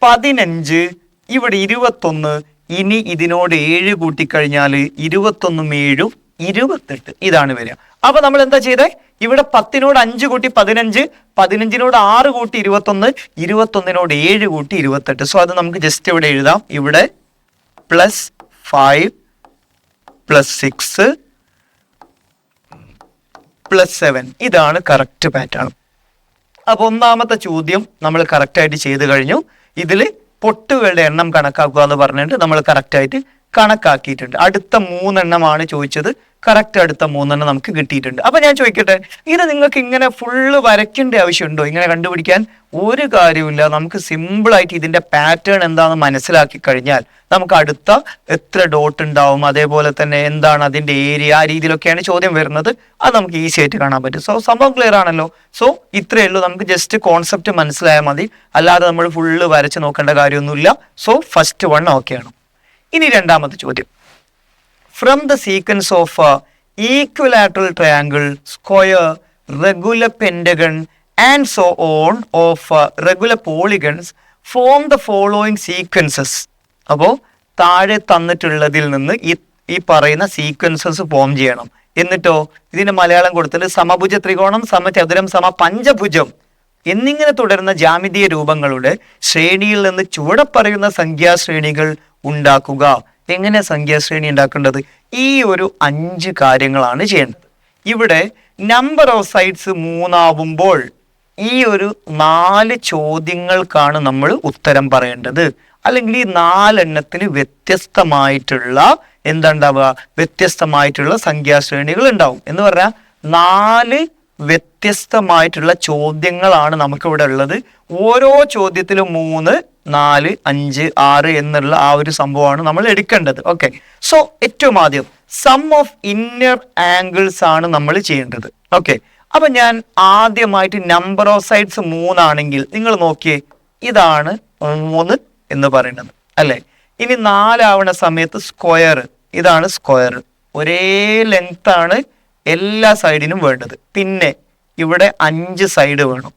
പതിനഞ്ച് ഇവിടെ ഇരുപത്തൊന്ന് ഇനി ഇതിനോട് ഏഴ് കൂട്ടിക്കഴിഞ്ഞാൽ ഇരുപത്തൊന്നും ഏഴും ഇരുപത്തെട്ട്. ഇതാണ് വരിക. അപ്പൊ നമ്മൾ എന്താ ചെയ്തേ? ഇവിടെ പത്തിനോട് അഞ്ച് കൂട്ടി പതിനഞ്ച് പതിനഞ്ചിനോട് ആറ് കൂട്ടി ഇരുപത്തൊന്ന് ഇരുപത്തൊന്നിനോട് ഏഴ് കൂട്ടി ഇരുപത്തെട്ട്. സോ അത് നമുക്ക് ജസ്റ്റ് ഇവിടെ എഴുതാം. ഇവിടെ plus five plus six plus seven ഇതാണ് കറക്റ്റ് പാറ്റേൺ അപ്പോൾ ഒന്നാമത്തെ ചോദ്യം നമ്മൾ കറക്റ്റായിട്ട് ചെയ്ത് കഴിഞ്ഞു. ഇതിൽ പൊട്ടുകളുടെ എണ്ണം കണക്കാക്കുക എന്ന് പറഞ്ഞിട്ട് നമ്മൾ കറക്റ്റ് ആയിട്ട് കണക്കാക്കിയിട്ടുണ്ട്. അടുത്ത മൂന്നെണ്ണമാണ് ചോദിച്ചത്. കറക്റ്റ് അടുത്ത മൂന്നെണ്ണം നമുക്ക് കിട്ടിയിട്ടുണ്ട്. അപ്പൊ ഞാൻ ചോദിക്കട്ടെ ഇത് നിങ്ങൾക്ക് ഇങ്ങനെ ഫുള്ള് വരയ്ക്കേണ്ട ആവശ്യമുണ്ടോ? ഇങ്ങനെ കണ്ടുപിടിക്കാൻ? ഒരു കാര്യമില്ല നമുക്ക് സിമ്പിൾ ആയിട്ട് ഇതിന്റെ പാറ്റേൺ എന്താണെന്ന് മനസ്സിലാക്കി കഴിഞ്ഞാൽ നമുക്ക് അടുത്ത എത്ര ഡോട്ട് ഉണ്ടാവും അതേപോലെ തന്നെ എന്താണ് അതിന്റെ ഏരിയ ആ രീതിയിലൊക്കെയാണ് ചോദ്യം വരുന്നത്. അത് നമുക്ക് ഈസി ആയിട്ട് കാണാൻ പറ്റും. സോ സംഭവം ക്ലിയർ ആണല്ലോ? സോ ഇത്രയേ ഉള്ളൂ. നമുക്ക് ജസ്റ്റ് കോൺസെപ്റ്റ് മനസ്സിലായാൽ മതി. അല്ലാതെ നമ്മൾ ഫുള്ള് വരച്ച് നോക്കേണ്ട കാര്യമൊന്നുമില്ല. സോ ഫസ്റ്റ് വൺ ഓക്കെയാണ് ഇനി രണ്ടാമത്തെ ചോദ്യം. From the sequence of equilateral triangle square regular pentagon and so on of regular polygons form the following sequences അപ്പോൾ താഴെ തന്നിട്ടുള്ളതിൽ നിന്ന് ഈ ഈ പറയുന്ന സീക്വൻസസ് ഫോം ചെയ്യണം. എന്നിട്ടോ ഇതിന് മലയാളം കൊടുത്തിട്ട് സമഭുജ ത്രികോണം സമചതുരം സമ പഞ്ചഭുജം എന്നിങ്ങനെ തുടരുന്ന ജാമിതീയ രൂപങ്ങളുടെ ശ്രേണിയിൽ നിന്ന് ചുവടെ പറയുന്ന സംഖ്യാശ്രേണികൾ ഉണ്ടാക്കുക. എങ്ങനെ സംഖ്യാശ്രേണി ഉണ്ടാക്കേണ്ടത്? ഈ ഒരു അഞ്ച് കാര്യങ്ങളാണ് ചെയ്യേണ്ടത്. ഇവിടെ നമ്പർ ഓഫ് സൈഡ്സ് മൂന്നാവുമ്പോൾ ഈ ഒരു നാല് ചോദ്യങ്ങൾക്കാണ് നമ്മൾ ഉത്തരം പറയേണ്ടത്. അല്ലെങ്കിൽ ഈ നാലെണ്ണത്തിന് വ്യത്യസ്തമായിട്ടുള്ള എന്താണ്ടാവുക? വ്യത്യസ്തമായിട്ടുള്ള സംഖ്യാശ്രേണികൾ ഉണ്ടാവും. എന്ന് പറഞ്ഞാൽ നാല് വ്യത്യസ്തമായിട്ടുള്ള ചോദ്യങ്ങളാണ് നമുക്കിവിടെ ഉള്ളത്. ഓരോ ചോദ്യത്തിലും മൂന്ന് നാല് അഞ്ച് ആറ് എന്നുള്ള ആ ഒരു സംഭവമാണ് നമ്മൾ എടുക്കേണ്ടത്. ഓക്കെ സോ ഏറ്റവും ആദ്യം സം ഓഫ് ഇന്നർ ആംഗിൾസ് ആണ് നമ്മൾ ചെയ്യേണ്ടത്. ഓക്കെ അപ്പൊ ഞാൻ ആദ്യമായിട്ട് നമ്പർ ഓഫ് സൈഡ്സ് മൂന്നാണെങ്കിൽ നിങ്ങൾ നോക്കിയേ ഇതാണ് മൂന്ന് എന്ന് പറയുന്നത്. അല്ലെ? ഇനി നാലാവണ സമയത്ത് സ്ക്വയർ ഇതാണ് സ്ക്വയർ ഒരേ ലെങ്ത് ആണ് എല്ലാ സൈഡിനും വേണ്ടത്. പിന്നെ ഇവിടെ അഞ്ച് സൈഡ് വേണം.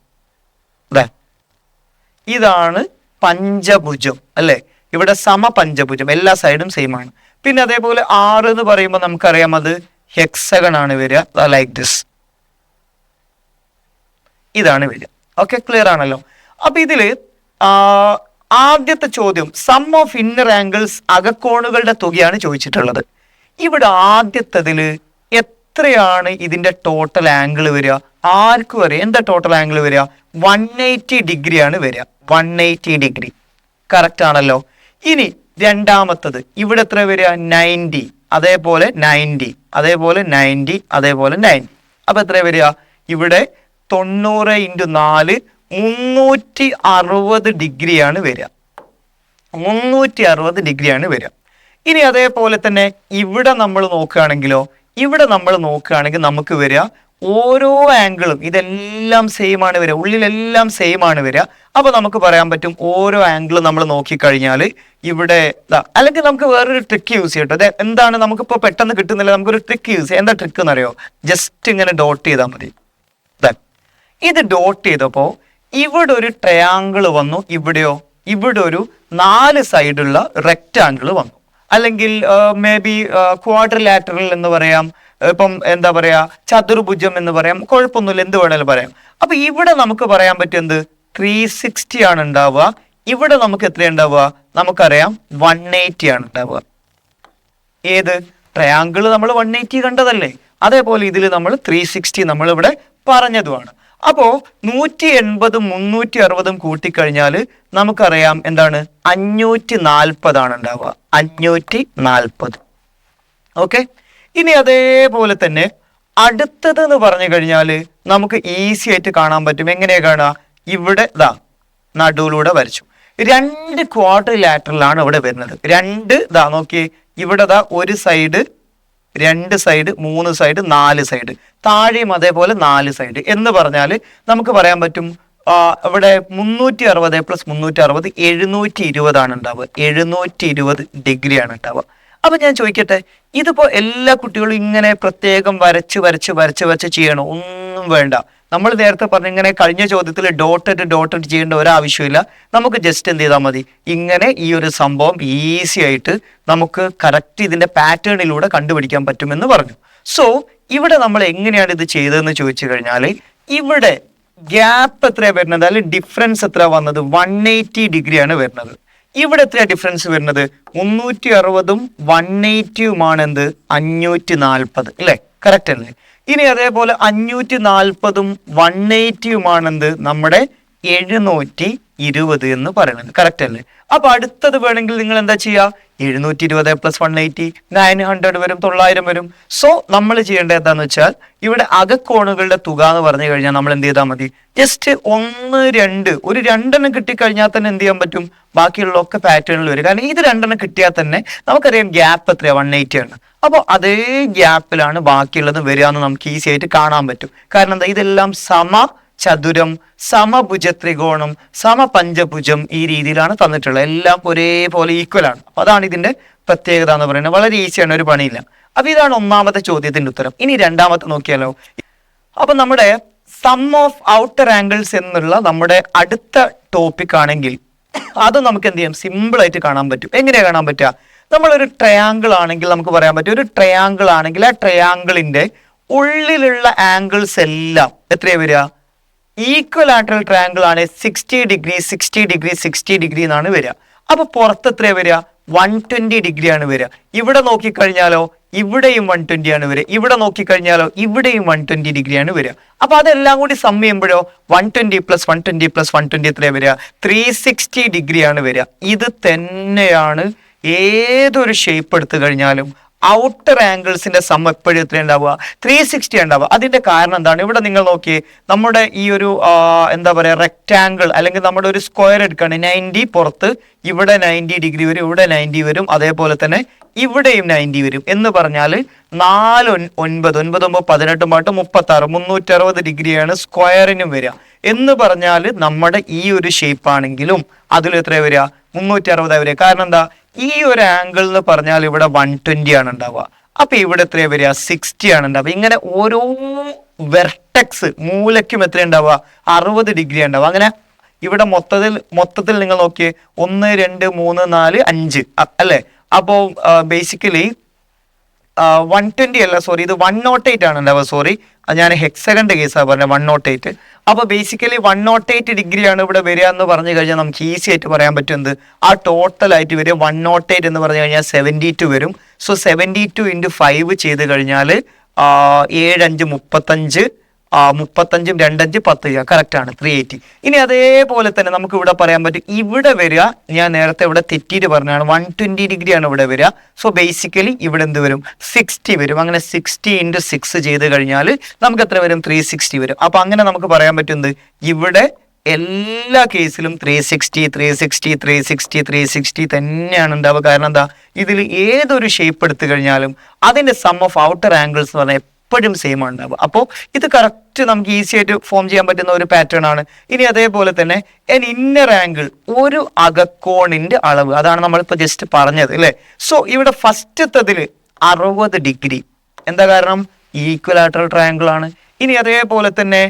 ഇതാണ് പഞ്ചഭുജം അല്ലെ? ഇവിടെ സമപഞ്ചഭുജം എല്ലാ സൈഡും സെയിം ആണ്. പിന്നെ അതേപോലെ ആറ് എന്ന് പറയുമ്പോൾ നമുക്കറിയാം അത് ഹെക്സഗൺ ആണ് വരിക ലൈക്ക് ദിസ് ഇതാണ് വരിക. ഓക്കെ ക്ലിയർ ആണല്ലോ? അപ്പൊ ഇതിൽ ആദ്യത്തെ ചോദ്യം സം ഓഫ് ഇന്നർ ആംഗിൾസ് അകക്കോണുകളുടെ തുകയാണ് ചോദിച്ചിട്ടുള്ളത്. ഇവിടെ ആദ്യത്തതിൽ എത്രയാണ് ഇതിന്റെ ടോട്ടൽ ആംഗിൾ വരിക? ആർക്കും അറിയാം. എന്താ ടോട്ടൽ ആംഗിൾ വരിക? വൺ എയ്റ്റി ഡിഗ്രി ആണ് വരിക. One eighty degree. കറക്റ്റ് ആണല്ലോ. ഇനി രണ്ടാമത്തത്. ഇവിടെ എത്ര വരിക? നയന്റി. അതേപോലെ നയന്റി. അതേപോലെ നയന്റി. അതേപോലെ നയന്റി. അപ്പൊ എത്ര വരിക? ഇവിടെ തൊണ്ണൂറ് ഇന്റു നാല് മുന്നൂറ്റി അറുപത് ഡിഗ്രിയാണ് വരിക. മുന്നൂറ്റി അറുപത് ഡിഗ്രിയാണ് വരിക. ഇനി അതേപോലെ തന്നെ ഇവിടെ നമ്മൾ നോക്കുകയാണെങ്കിലോ ഇവിടെ നമ്മൾ നോക്കുകയാണെങ്കിൽ നമുക്ക് വരിക ഓരോ ആംഗിളും ഇതെല്ലാം സെയിം ആണ് വരിക. ഉള്ളിലെല്ലാം സെയിം ആണ് വരിക. അപ്പോൾ നമുക്ക് പറയാൻ പറ്റും ഓരോ ആംഗിളും നമ്മൾ നോക്കിക്കഴിഞ്ഞാൽ ഇവിടെ അല്ലെങ്കിൽ നമുക്ക് വേറൊരു ട്രിക്ക് യൂസ് ചെയ്യട്ടോ അതെ എന്താണ് നമുക്കിപ്പോൾ പെട്ടെന്ന് കിട്ടുന്നില്ല. നമുക്കൊരു ട്രിക്ക് യൂസ് ചെയ്യാം. എന്താ ട്രിക്ക് എന്നറിയോ? ജസ്റ്റ് ഇങ്ങനെ ഡോട്ട് ചെയ്താൽ മതി. ഇത് ഡോട്ട് ചെയ്തപ്പോൾ ഇവിടെ ഒരു ട്രയാങ്കിൾ വന്നു. ഇവിടെയോ? ഇവിടെ ഒരു നാല് സൈഡുള്ള റെക്റ്റാങ്കിൾ വന്നു. അല്ലെങ്കിൽ മേ ബി ക്വാഡ്രിലാറ്ററൽ എന്ന് പറയാം. ഇപ്പം എന്താ പറയാ ചതുർഭുജം എന്ന് പറയാം കുഴപ്പമൊന്നുമില്ല എന്ത് വേണേലും പറയാം. അപ്പൊ ഇവിടെ നമുക്ക് പറയാൻ പറ്റും എന്ത്? ത്രീ സിക്സ്റ്റി ആണ് ഉണ്ടാവുക. ഇവിടെ നമുക്ക് എത്ര ഉണ്ടാവുക? നമുക്കറിയാം വൺ എയ്റ്റി ആണ് ഉണ്ടാവുക. ഏത്? ട്രയാങ്കിൾ നമ്മൾ വൺ എയ്റ്റി കണ്ടതല്ലേ? അതേപോലെ ഇതിൽ നമ്മൾ ത്രീ സിക്സ്റ്റി നമ്മൾ ഇവിടെ പറഞ്ഞതുമാണ്. അപ്പോൾ നൂറ്റി എൺപതും മുന്നൂറ്റി അറുപതും കൂട്ടിക്കഴിഞ്ഞാൽ നമുക്കറിയാം എന്താണ്? അഞ്ഞൂറ്റി നാൽപ്പതാണ് ഉണ്ടാവുക. അഞ്ഞൂറ്റി നാൽപ്പത് ഓക്കെ? ഇനി അതേപോലെ തന്നെ അടുത്തത് എന്ന് പറഞ്ഞു കഴിഞ്ഞാൽ നമുക്ക് ഈസി ആയിട്ട് കാണാൻ പറ്റും. എങ്ങനെയാ കാണുക? ഇവിടെ ഇതാ നടുവിലൂടെ വരച്ചു. രണ്ട് ക്വാഡ്രിലാറ്ററലാണ് ഇവിടെ വരുന്നത്. രണ്ട് ഇതാ നോക്കി ഇവിടെ ഇതാ ഒരു സൈഡ് രണ്ട് സൈഡ് മൂന്ന് സൈഡ് നാല് സൈഡ് താഴെയും അതേപോലെ നാല് സൈഡ് എന്ന് പറഞ്ഞാൽ നമുക്ക് പറയാൻ പറ്റും ഇവിടെ മുന്നൂറ്റി അറുപത് പ്ലസ് മുന്നൂറ്റി അറുപത് എഴുന്നൂറ്റി ഇരുപതാണ് ഉണ്ടാവുക. എഴുന്നൂറ്റി ഇരുപത് ഡിഗ്രിയാണ് ഉണ്ടാവുക. അപ്പൊ ഞാൻ ചോദിക്കട്ടെ ഇതിപ്പോ എല്ലാ കുട്ടികളും ഇങ്ങനെ പ്രത്യേകം വരച്ച് വരച്ച് വരച്ച് വരച്ച് ചെയ്യണം? ഒന്നും വേണ്ട. നമ്മൾ നേരത്തെ പറഞ്ഞ ഇങ്ങനെ കഴിഞ്ഞ ചോദ്യത്തിൽ ഡോട്ടഡ് ഡോട്ടഡ് ചെയ്യേണ്ട ഒരാവശ്യമില്ല. നമുക്ക് ജസ്റ്റ് എന്ത് ചെയ്താൽ മതി? ഇങ്ങനെ ഈ ഒരു സംഭവം ഈസി ആയിട്ട് നമുക്ക് കറക്റ്റ് ഇതിന്റെ പാറ്റേണിലൂടെ കണ്ടുപിടിക്കാൻ പറ്റുമെന്ന് പറഞ്ഞു. സോ ഇവിടെ നമ്മൾ എങ്ങനെയാണ് ഇത് ചെയ്തതെന്ന് ചോദിച്ചു കഴിഞ്ഞാൽ ഇവിടെ ഗ്യാപ്പ് എത്രയാണ് വരുന്നത്? അല്ലെങ്കിൽ ഡിഫറൻസ് എത്ര വന്നത്? വൺ എയ്റ്റി ഡിഗ്രിയാണ് വരുന്നത്. ഇവിടെ എത്രയാണ് ഡിഫറൻസ് വരുന്നത്? മുന്നൂറ്റി അറുപതും വൺ എയ്റ്റിയുമാണ് എന്ത് അഞ്ഞൂറ്റി നാൽപ്പത് അല്ലേ? കറക്റ്റ് അല്ലേ ഇനി അതേപോലെ അഞ്ഞൂറ്റി നാൽപ്പതും വൺ എയ്റ്റിയുമാണ് എന്ത് നമ്മുടെ എഴുന്നൂറ്റി ഇരുപത് എന്ന് പറയുന്നത്. കറക്റ്റ് അല്ലേ? അപ്പൊ അടുത്തത് വേണമെങ്കിൽ നിങ്ങൾ എന്താ ചെയ്യുക എഴുന്നൂറ്റി ഇരുപത് plus one eighty nine hundred വരും തൊള്ളായിരം വരും. സോ നമ്മൾ ചെയ്യേണ്ടത് എന്താന്ന് വെച്ചാൽ ഇവിടെ അകക്കോണുകളുടെ തുക എന്ന് പറഞ്ഞു കഴിഞ്ഞാൽ നമ്മൾ എന്ത് ചെയ്താൽ മതി? ജസ്റ്റ് ഒന്ന് രണ്ട്. ഒരു രണ്ടെണ്ണം കിട്ടിക്കഴിഞ്ഞാൽ തന്നെ എന്ത് ചെയ്യാൻ പറ്റും? ബാക്കിയുള്ള ഒക്കെ പാറ്റേണിൽ വരും. കാരണം ഇത് രണ്ടെണ്ണം കിട്ടിയാൽ തന്നെ നമുക്കറിയാം ഗ്യാപ്പ് എത്രയാണ് വൺ എയ്റ്റി ആണ്. അപ്പോൾ അതേ ഗ്യാപ്പിലാണ് ബാക്കിയുള്ളത് വരിക എന്ന് നമുക്ക് ഈസി ആയിട്ട് കാണാൻ പറ്റും. കാരണം എന്താ? ഇതെല്ലാം സമ ചതുരം സമഭുജ ത്രികോണം സമപഞ്ചഭുജം ഈ രീതിയിലാണ് തന്നിട്ടുള്ളത്. എല്ലാം ഒരേപോലെ ഈക്വൽ ആണ്. അപ്പൊ അതാണ് ഇതിന്റെ പ്രത്യേകത എന്ന് പറയുന്നത്. വളരെ ഈസിയാണ് ഒരു പണിയില്ല. അപ്പൊ ഇതാണ് ഒന്നാമത്തെ ചോദ്യത്തിന്റെ ഉത്തരം. ഇനി രണ്ടാമത്തെ നോക്കിയാലോ. അപ്പൊ നമ്മുടെ സം ഓഫ് ഔട്ടർ ആംഗിൾസ് എന്നുള്ള നമ്മുടെ അടുത്ത ടോപ്പിക് ആണെങ്കിൽ അത് നമുക്ക് എന്ത് ചെയ്യാം? സിമ്പിൾ ആയിട്ട് കാണാൻ പറ്റും. എങ്ങനെയാ കാണാൻ പറ്റുക? നമ്മളൊരു ട്രയാങ്കിൾ ആണെങ്കിൽ നമുക്ക് പറയാൻ പറ്റും. ഒരു ട്രയാങ്കിൾ ആണെങ്കിൽ ആ ട്രയാങ്കിളിന്റെ ഉള്ളിലുള്ള ആംഗിൾസ് എല്ലാം എത്രയാ വരിക? ഈക്വൽ ആയിട്ടുള്ള ട്രയാങ്കിൾ ആണ് sixty degree sixty degree sixty degree എന്നാണ് വരിക. അപ്പോൾ പുറത്ത് എത്രയാണ് വരിക? വൺ ട്വന്റി ഡിഗ്രി ആണ് വരിക. ഇവിടെ നോക്കിക്കഴിഞ്ഞാലോ ഇവിടെയും വൺ ട്വന്റി ആണ് വരിക. ഇവിടെ നോക്കിക്കഴിഞ്ഞാലോ ഇവിടെയും വൺ ട്വന്റി ഡിഗ്രി ആണ് വരിക. അപ്പൊ അതെല്ലാം കൂടി സം ചെയ്യുമ്പോഴോ one twenty plus one twenty plus one twenty എത്രയാണ് വരിക? ത്രീ സിക്സ്റ്റി ഡിഗ്രി ആണ് വരിക. ഇത് തന്നെയാണ് ഏതൊരു ഷേപ്പ് എടുത്തു കഴിഞ്ഞാലും ഔട്ടർ ആംഗിൾസിന്റെ സം എപ്പോഴും എത്ര ഉണ്ടാവുക. ത്രീ സിക്സ്റ്റി ഉണ്ടാവുക. അതിന്റെ കാരണം എന്താണ്? ഇവിടെ നിങ്ങൾ നോക്കിയേ നമ്മുടെ ഈ ഒരു എന്താ പറയുക റെക്റ്റാങ്കിൾ അല്ലെങ്കിൽ നമ്മുടെ ഒരു സ്ക്വയർ എടുക്കുകയാണ് നയന്റി പുറത്ത് ഇവിടെ നയന്റി ഡിഗ്രി വരും ഇവിടെ നയന്റി വരും അതേപോലെ തന്നെ ഇവിടെയും നയന്റി വരും. എന്ന് പറഞ്ഞാൽ നാല് ഒൻ- ഒൻപത് ഒൻപത് ഒമ്പത് പതിനെട്ടും പാട്ട് മുപ്പത്തി ആറ് മുന്നൂറ്റി അറുപത് ഡിഗ്രിയാണ് സ്ക്വയറിനും വരിക. എന്ന് പറഞ്ഞാൽ നമ്മുടെ ഈ ഒരു ഷേപ്പ് ആണെങ്കിലും അതിൽ എത്ര വരിക? മുന്നൂറ്റി അറുപതായി വരിക. കാരണം എന്താ? ഈ ഒരു ആംഗിൾ എന്ന് പറഞ്ഞാൽ ഇവിടെ വൺ ട്വന്റി ആണ് ഉണ്ടാവുക. അപ്പൊ ഇവിടെ എത്രയാ വരിക? സിക്സ്റ്റി ആണ് ഉണ്ടാവുക. ഇങ്ങനെ ഓരോ വെർട്ടെക്സ് മൂലയ്ക്കും എത്ര ഉണ്ടാവുക? അറുപത് ഡിഗ്രി ഉണ്ടാവുക. അങ്ങനെ ഇവിടെ മൊത്തത്തിൽ മൊത്തത്തിൽ നിങ്ങൾ നോക്കിയേ. ഒന്ന് രണ്ട് മൂന്ന് നാല് അഞ്ച്. അല്ലേ? അപ്പോൾ ബേസിക്കലി വൺ ട്വന്റി അല്ല സോറി ഇത് വൺ നോട്ട് എയ്റ്റ് ആണ് ഉണ്ടാവുക സോറി ഞാൻ ഹെക്സകണ്ട് കേസാണ് പറഞ്ഞത് വൺ നോട്ട് എയ്റ്റ് അപ്പോൾ basically one nought eight degree ആണ് ഇവിടെ വരിക എന്ന് പറഞ്ഞു കഴിഞ്ഞാൽ നമുക്ക് ഈസി ആയിട്ട് പറയാൻ പറ്റുന്നത് ആ ടോട്ടൽ ആയിട്ട് വരിക വൺ നോട്ട് എയ്റ്റ് എന്ന് പറഞ്ഞു കഴിഞ്ഞാൽ സെവന്റി ടു വരും. So seventy two into five ചെയ്ത് കഴിഞ്ഞാൽ ഏഴ് അഞ്ച് മുപ്പത്തഞ്ച് മുപ്പത്തഞ്ചും രണ്ടഞ്ച് പത്ത് കറക്റ്റ് ആണ്. ത്രീ എയ്റ്റി ഇനി അതേപോലെ തന്നെ നമുക്ക് ഇവിടെ പറയാൻ പറ്റും. ഇവിടെ വരിക ഞാൻ നേരത്തെ ഇവിടെ തെറ്റിയിട്ട് പറഞ്ഞാണ് വൺ ട്വന്റി ഡിഗ്രി ആണ് ഇവിടെ വരിക. സോ ബേസിക്കലി ഇവിടെ എന്ത് വരും? സിക്സ്റ്റി വരും. അങ്ങനെ സിക്സ്റ്റി ഇന്റു സിക്സ് ചെയ്ത് കഴിഞ്ഞാൽ നമുക്ക് എത്ര വരും? ത്രീ സിക്സ്റ്റി വരും. അപ്പൊ അങ്ങനെ നമുക്ക് പറയാൻ പറ്റുന്നത് ഇവിടെ എല്ലാ കേസിലും three sixty three sixty three sixty three sixty തന്നെയാണ് ഉണ്ടാവുക. കാരണം എന്താ? ഇതിൽ ഏതൊരു ഷേപ്പ് എടുത്തു കഴിഞ്ഞാലും അതിന്റെ സം ഓഫ് ഔട്ടർ ആംഗിൾസ് എന്ന് പറഞ്ഞാൽ എപ്പോഴും സെയിം ആണ് അപ്പോൾ ഇത് കറക്റ്റ് നമുക്ക് ഈസി ആയിട്ട് ഫോം ചെയ്യാൻ പറ്റുന്ന ഒരു പാറ്റേൺ ആണ്. ഇനി അതേപോലെ തന്നെ എൻ ഇന്നർ ആംഗിൾ ഒരു അകക്കോണിന്റെ അളവ്. അതാണ് നമ്മളിപ്പോൾ ജസ്റ്റ് പറഞ്ഞത് അല്ലേ? സോ ഇവിടെ ഫസ്റ്റത്തതിൽ അറുപത് ഡിഗ്രി എന്താ കാരണം? ഈക്വലാറ്ററൽ ട്രയാങ്കിൾ ആണ്. ഇനി അതേപോലെ തന്നെ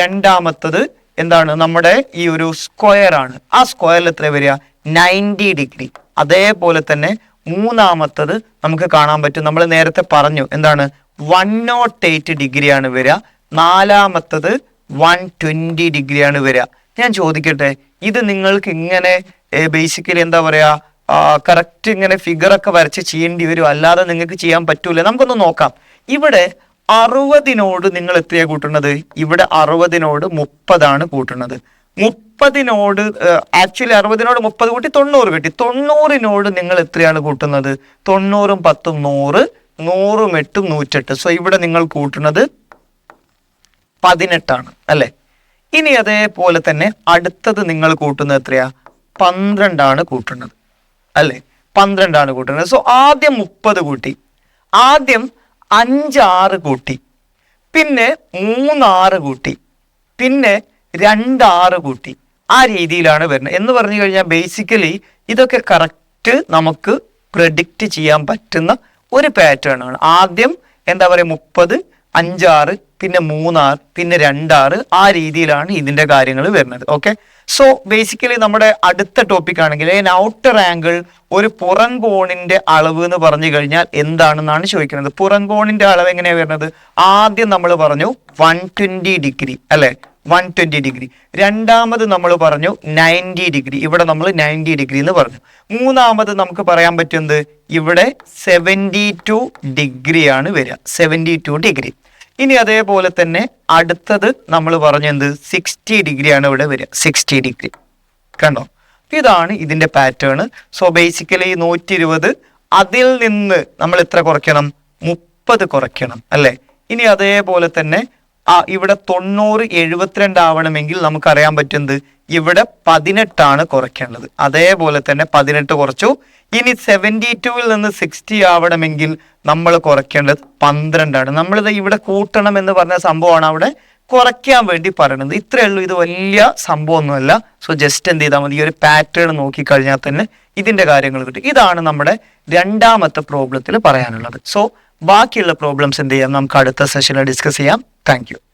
രണ്ടാമത്തത് എന്താണ്? നമ്മുടെ ഈ ഒരു സ്ക്വയർ ആണ്. ആ സ്ക്വയറിൽ എത്ര വരിക? നയന്റി ഡിഗ്രി അതേപോലെ തന്നെ മൂന്നാമത്തത് നമുക്ക് കാണാൻ പറ്റും. നമ്മൾ നേരത്തെ പറഞ്ഞു എന്താണ്? വൺ നോട്ട് എയ്റ്റ് ഡിഗ്രിയാണ് വരിക. നാലാമത്തത് വൺ ട്വന്റി ഡിഗ്രിയാണ് വരിക. ഞാൻ ചോദിക്കട്ടെ ഇത് നിങ്ങൾക്ക് ഇങ്ങനെ ബേസിക്കലി എന്താ പറയാ കറക്റ്റ് ഇങ്ങനെ ഫിഗർ ഒക്കെ വരച്ച് ചെയ്യേണ്ടി വരും. അല്ലാതെ നിങ്ങൾക്ക് ചെയ്യാൻ പറ്റൂല. നമുക്കൊന്ന് നോക്കാം. ഇവിടെ അറുപതിനോട് നിങ്ങൾ എത്രയാണ് കൂട്ടുന്നത്? ഇവിടെ അറുപതിനോട് മുപ്പതാണ് കൂട്ടുന്നത്. മുപ്പതിനോട് ആക്ച്വലി അറുപതിനോട് മുപ്പത് കൂട്ടി തൊണ്ണൂറ് കിട്ടി. തൊണ്ണൂറിനോട് നിങ്ങൾ എത്രയാണ് കൂട്ടുന്നത്? തൊണ്ണൂറും പത്തും നൂറ് നൂറും എട്ടും നൂറ്റെട്ട്. സോ ഇവിടെ നിങ്ങൾ കൂട്ടുന്നത് പതിനെട്ടാണ് അല്ലേ? ഇനി അതേപോലെ തന്നെ അടുത്തത് നിങ്ങൾ കൂട്ടുന്നത് എത്രയാ? പന്ത്രണ്ടാണ് കൂട്ടുന്നത് അല്ലെ? പന്ത്രണ്ടാണ് കൂട്ടുന്നത്. സോ ആദ്യം മുപ്പത് കൂട്ടി. ആദ്യം അഞ്ചാറ് കൂട്ടി. പിന്നെ മൂന്നാറ് കൂട്ടി. പിന്നെ രണ്ടാറ് കൂട്ടി. ആ രീതിയിലാണ് വരുന്നത്. എന്ന് പറഞ്ഞു കഴിഞ്ഞാൽ ബേസിക്കലി ഇതൊക്കെ കറക്റ്റ് നമുക്ക് പ്രഡിക്റ്റ് ചെയ്യാൻ പറ്റുന്ന ഒരു പാറ്റേൺ ആണ്. ആദ്യം എന്താ പറയുക മുപ്പത് അഞ്ചാറ് പിന്നെ മൂന്നാറ് പിന്നെ രണ്ടാറ് ആ രീതിയിലാണ് ഇതിന്റെ കാര്യങ്ങൾ വരുന്നത്. ഓക്കെ സോ ബേസിക്കലി നമ്മുടെ അടുത്ത ടോപ്പിക് ആണെങ്കിൽ ഔട്ടർ ആംഗിൾ ഒരു പുറം കോണിന്റെ അളവ് എന്ന് പറഞ്ഞു കഴിഞ്ഞാൽ എന്താണെന്നാണ് ചോദിക്കുന്നത്. പുറം കോണിന്റെ അളവ് എങ്ങനെയാണ് വരുന്നത്? ആദ്യം നമ്മൾ പറഞ്ഞു വൺ ട്വന്റി ഡിഗ്രി അല്ലെ? വൺ ട്വന്റി ഡിഗ്രി രണ്ടാമത് നമ്മൾ പറഞ്ഞു നയന്റി ഡിഗ്രി ഇവിടെ നമ്മൾ നയന്റി ഡിഗ്രി എന്ന് പറഞ്ഞു. മൂന്നാമത് നമുക്ക് പറയാൻ പറ്റുന്നത് ഇവിടെ സെവന്റി ടു ഡിഗ്രിയാണ് വരിക. സെവന്റി ടു ഡിഗ്രി ഇനി അതേപോലെ തന്നെ അടുത്തത് നമ്മൾ പറഞ്ഞത് സിക്സ്റ്റി ഡിഗ്രിയാണ് ഇവിടെ വരിക. സിക്സ്റ്റി ഡിഗ്രി കണ്ടോ? ഇതാണ് ഇതിന്റെ പാറ്റേൺ സോ ബേസിക്കലി നൂറ്റി ഇരുപത് അതിൽ നിന്ന് നമ്മൾ എത്ര കുറയ്ക്കണം? മുപ്പത് കുറയ്ക്കണം. അല്ലേ? ഇനി അതേപോലെ തന്നെ ആ ഇവിടെ തൊണ്ണൂറ് എഴുപത്തിരണ്ട് ആവണമെങ്കിൽ നമുക്കറിയാൻ പറ്റുന്നത് ഇവിടെ പതിനെട്ടാണ് കുറയ്ക്കേണ്ടത്. അതേപോലെ തന്നെ പതിനെട്ട് കുറച്ചു. ഇനി സെവന്റി ടുവിൽ നിന്ന് സിക്സ്റ്റി ആവണമെങ്കിൽ നമ്മൾ കുറയ്ക്കേണ്ടത് പന്ത്രണ്ടാണ്. നമ്മളിത് ഇവിടെ കൂട്ടണം എന്ന് പറഞ്ഞ സംഭവമാണ് അവിടെ കുറയ്ക്കാൻ വേണ്ടി പറയുന്നത് ഇത്രയേ ഉള്ളൂ. ഇത് വലിയ സംഭവമൊന്നുമല്ല. സോ ജസ്റ്റ് എന്ത് ചെയ്താൽ മതി. ഈ ഒരു പാറ്റേൺ നോക്കിക്കഴിഞ്ഞാൽ തന്നെ ഇതിന്റെ കാര്യങ്ങൾ കിട്ടും. ഇതാണ് നമ്മുടെ രണ്ടാമത്തെ പ്രോബ്ലത്തിൽ പറയാനുള്ളത്. സോ ബാക്കിയുള്ള പ്രോബ്ലംസ് എന്ത് ചെയ്യാം? നമുക്ക് അടുത്ത സെഷനിൽ ഡിസ്കസ് ചെയ്യാം. താങ്ക്